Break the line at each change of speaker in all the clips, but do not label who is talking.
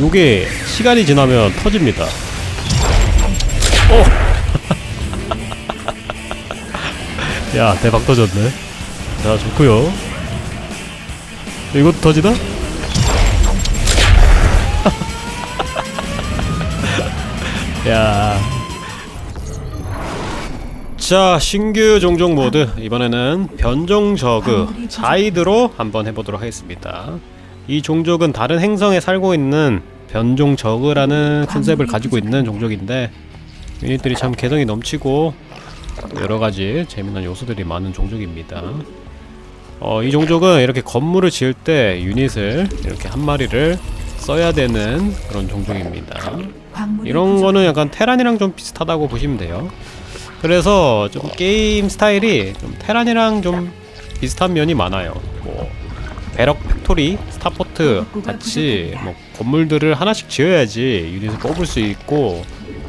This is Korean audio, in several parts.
요게 시간이 지나면 터집니다. 오! 야, 대박 터졌네. 자, 좋고요 이것도 터지나? 야. 자, 신규 종족 모드. 이번에는 변종 저그 자이드로 한번 해보도록 하겠습니다. 이 종족은 다른 행성에 살고 있는 변종 저그라는 컨셉을 가지고 있는 종족인데 유닛들이 참 개성이 넘치고 여러 가지 재미난 요소들이 많은 종족입니다. 어, 이 종족은 이렇게 건물을 지을 때 유닛을 이렇게 한 마리를 써야 되는 그런 종족입니다. 이런 거는 약간 테란이랑 좀 비슷하다고 보시면 돼요. 그래서 좀 게임 스타일이 좀 테란이랑 좀 비슷한 면이 많아요. 뭐 배럭 팩토리, 스타포트 같이 뭐 건물들을 하나씩 지어야지 유닛을 뽑을 수 있고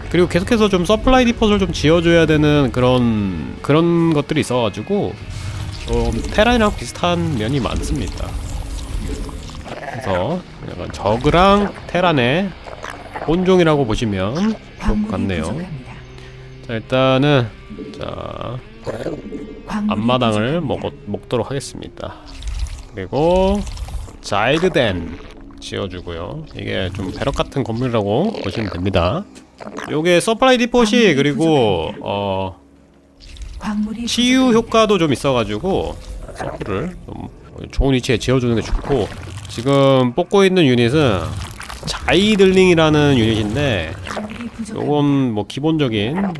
그리고 계속해서 좀 서플라이 디폿을 좀 지어줘야 되는 그런 그런 것들이 있어가지고 좀 테란이랑 비슷한 면이 많습니다. 그래서 약간 저그랑 테란의 혼종이라고 보시면 될것 같네요. 자 일단은 자 앞마당을 먹, 먹도록 하겠습니다. 그리고 자이드덴 지어주고요. 이게 좀 배럭 같은 건물이라고 보시면 됩니다. 요게 서플라이 디폿이 그리고 어 치유 효과도 좀 있어가지고 서플을 좀 좋은 위치에 지어주는 게 좋고 지금 뽑고 있는 유닛은 자이들링이라는 유닛인데 요건 뭐 기본적인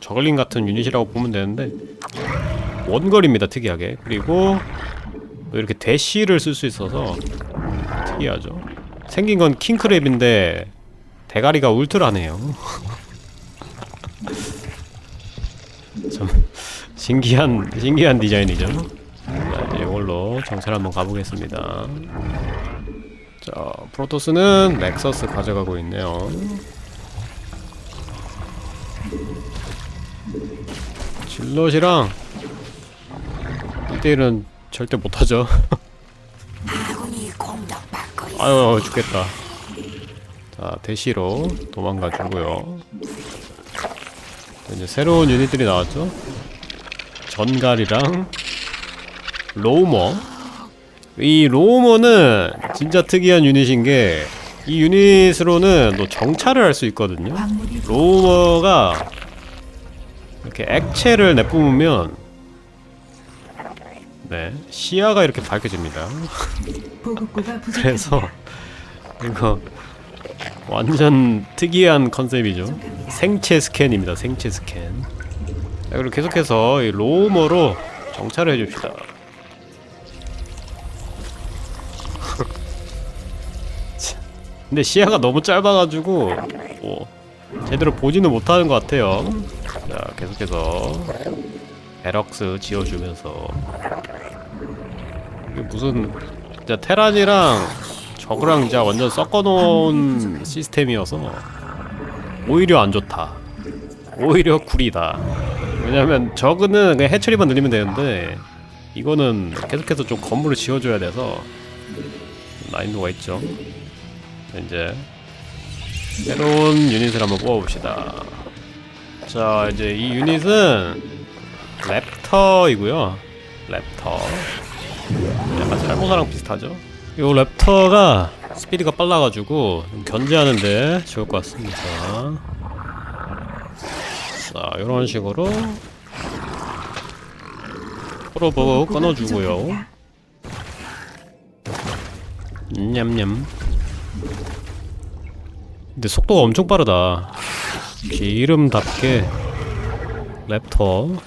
저글링 같은 유닛이라고 보면 되는데 원거리입니다 특이하게 그리고 또 이렇게 대시를 쓸 수 있어서 특이하죠. 생긴 건 킹크랩인데 대가리가 울트라네요. 참 신기한 신기한 디자인이죠. 자 이걸로 정찰 한번 가보겠습니다. 자 프로토스는 넥서스 가져가고 있네요. 질럿이랑 1대1은 절대 못하죠. 아유 죽겠다. 자 대시로 도망가 주고요. 이제 새로운 유닛들이 나왔죠? 전갈이랑 로우머. 이 로우머는 진짜 특이한 유닛인 게 이 유닛으로는 또 정찰을 할 수 있거든요. 로우머가 이렇게 액체를 내뿜으면 네 시야가 이렇게 밝혀집니다. 그래서 이거 완전 특이한 컨셉이죠. 생체 스캔입니다 생체 스캔. 자, 그리고 계속해서 이 로우머로 정찰을 해줍시다. 근데 시야가 너무 짧아가지고 뭐 제대로 보지는 못하는 것 같아요. 자 계속해서 베럭스 지어주면서 무슨 진짜 테란이랑 저그랑 진짜 완전 섞어놓은 시스템이어서 오히려 안 좋다. 오히려 구리다. 왜냐면 저그는 그냥 해처리만 늘리면 되는데 이거는 계속해서 좀 건물을 지어줘야 돼서 난이도가 있죠. 이제 새로운 유닛을 한번 뽑아봅시다. 자 이제 이 유닛은 랩터이고요. 랩터 약간 살모사랑 비슷하죠? 요 랩터가 스피드가 빨라가지고 좀 견제하는데 좋을 것 같습니다. 자 요런 식으로 프로브 끊어주고요? 냠냠. 근데 속도가 엄청 빠르다. 기름답게 랩터.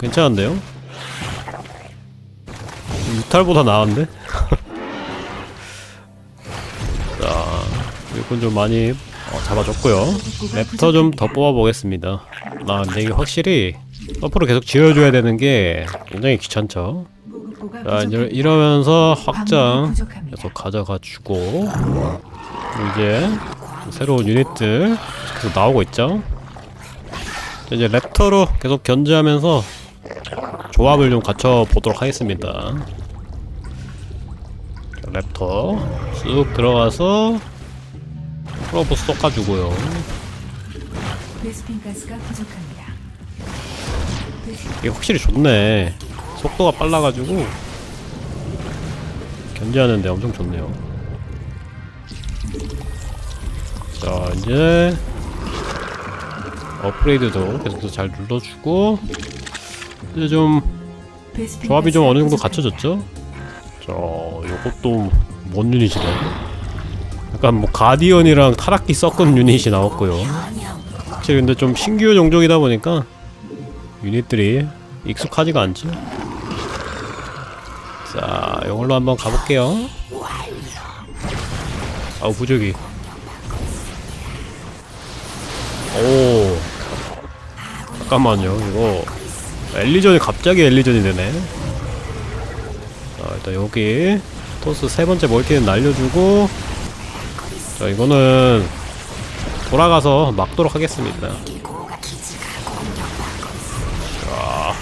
괜찮은데요? 유탈보다 나은데? 자 이건 좀 많이 어, 잡아줬고요. 랩터 좀 더 뽑아보겠습니다. 아 근데 이게 확실히 서프로 계속 지어줘야 되는 게 굉장히 귀찮죠. 자 이제 이러면서 확장 계속 가져가 주고 이제 새로운 유닛들 계속 나오고 있죠. 자, 이제 랩터로 계속 견제하면서 조합을 좀 갖춰 보도록 하겠습니다. 자, 랩터 쑥 들어가서 프로브 쏟아주고요
베스핀 가스가 부족합니다. 베스핀
이게 확실히 좋네 속도가 빨라가지고 견제하는데 엄청 좋네요 자 이제 업그레이드도 계속 잘 눌러주고 이제 좀 조합이 좀 어느 정도. 갖춰졌죠? 자, 요것도 뭔 유닛이네? 약간 뭐 가디언이랑 타락기 섞은 유닛이 나왔고요. 확실히 근데 좀 신규 종족이다 보니까 유닛들이 익숙하지가 않죠. 자, 이걸로 한번 가볼게요. 아우 부족이. 오, 잠깐만요. 이거 엘리전이 갑자기 엘리전이 되네. 자 일단 여기 토스 세 번째 멀티는 날려주고 자 이거는 돌아가서 막도록 하겠습니다. 자,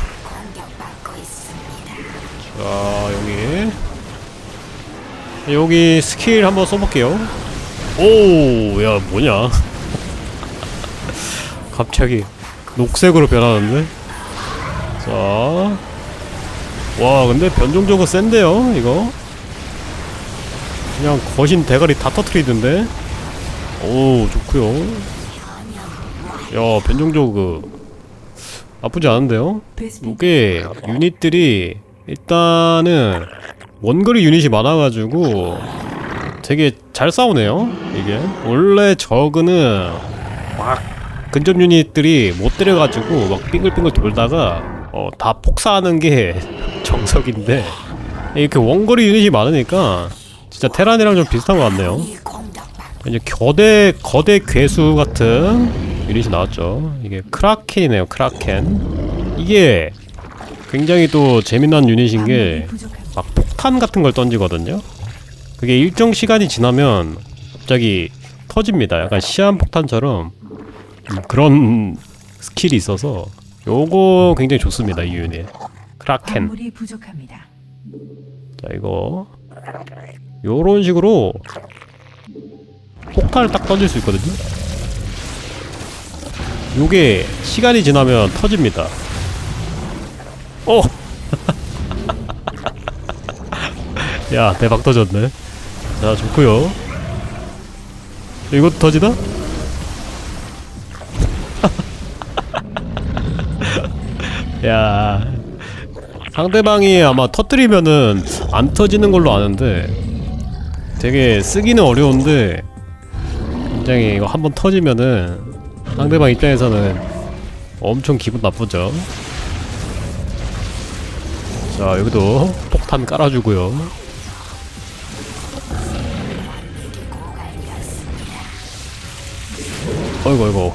자 여기 여기 스킬 한번 써볼게요. 오, 야 뭐냐? 갑자기 녹색으로 변하는데? 자, 와 근데 변종적으로 센데요 이거? 그냥 거신 대가리 다 터트리던데? 오 좋구요. 야 변종적 그 나쁘지 않은데요? 이게 유닛들이 일단은 원거리 유닛이 많아가지고 되게 잘 싸우네요 이게. 원래 저그는 막 근접 유닛들이 못 때려가지고 막 빙글빙글 돌다가 어, 다 폭사하는 게 정석인데 이렇게 원거리 유닛이 많으니까 진짜 테란이랑 좀 비슷한 것 같네요 이제 거대 거대 괴수 같은 유닛이 나왔죠 이게 크라켄이네요 크라켄 이게 굉장히 또 재미난 유닛인 게. 막 폭탄 같은 걸 던지거든요. 그게 일정 시간이 지나면 갑자기 터집니다. 약간 시한 폭탄처럼 음, 그런 스킬이 있어서 요거 굉장히 좋습니다. 이 유닛. 크라켄.
부족합니다.
자 이거 요런 식으로 폭탄을 딱 던질 수 있거든요. 요게 시간이 지나면 터집니다. 어! 야 대박 터졌네. 자 좋고요. 이것도 터지나? 야 상대방이 아마 터뜨리면은 안 터지는 걸로 아는데 되게 쓰기는 어려운데 굉장히 이거 한번 터지면은 상대방 입장에서는 엄청 기분 나쁘죠. 자 여기도 폭탄 깔아주고요. 어이구 어이구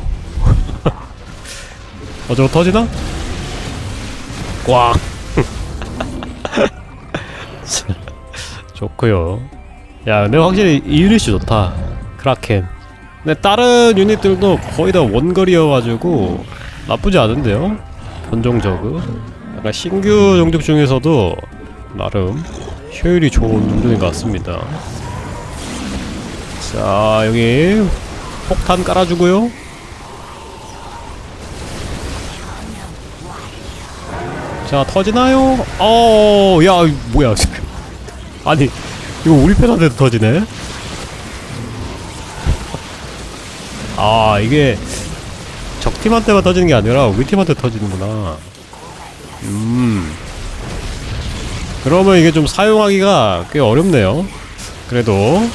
어 저거 터지나? 꽝 좋고요. 야 근데 확실히 이 유닛이 좋다. 크라켄. 근데 다른 유닛들도 거의 다 원거리여가지고 나쁘지 않은데요? 변종 저그. 약간 신규 종족 중에서도 나름 효율이 좋은 종족인 것 같습니다. 자 여기 폭탄 깔아주고요 자 터지나요? 어, 야 뭐야? 아니 이거 우리 편한테도 터지네. 아 이게 적 팀한테만 터지는 게 아니라 우리 팀한테 터지는구나. 음. 그러면 이게 좀 사용하기가 꽤 어렵네요. 그래도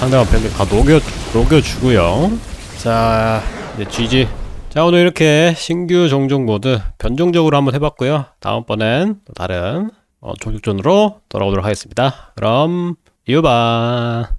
상대방 병력 다 녹여 녹여주고요. 자 이제 GG. 자 오늘 이렇게 신규 종족 모드 변종적으로 한번 해봤고요. 다음번엔 또 다른 어, 종족전으로 돌아오도록 하겠습니다. 그럼 유바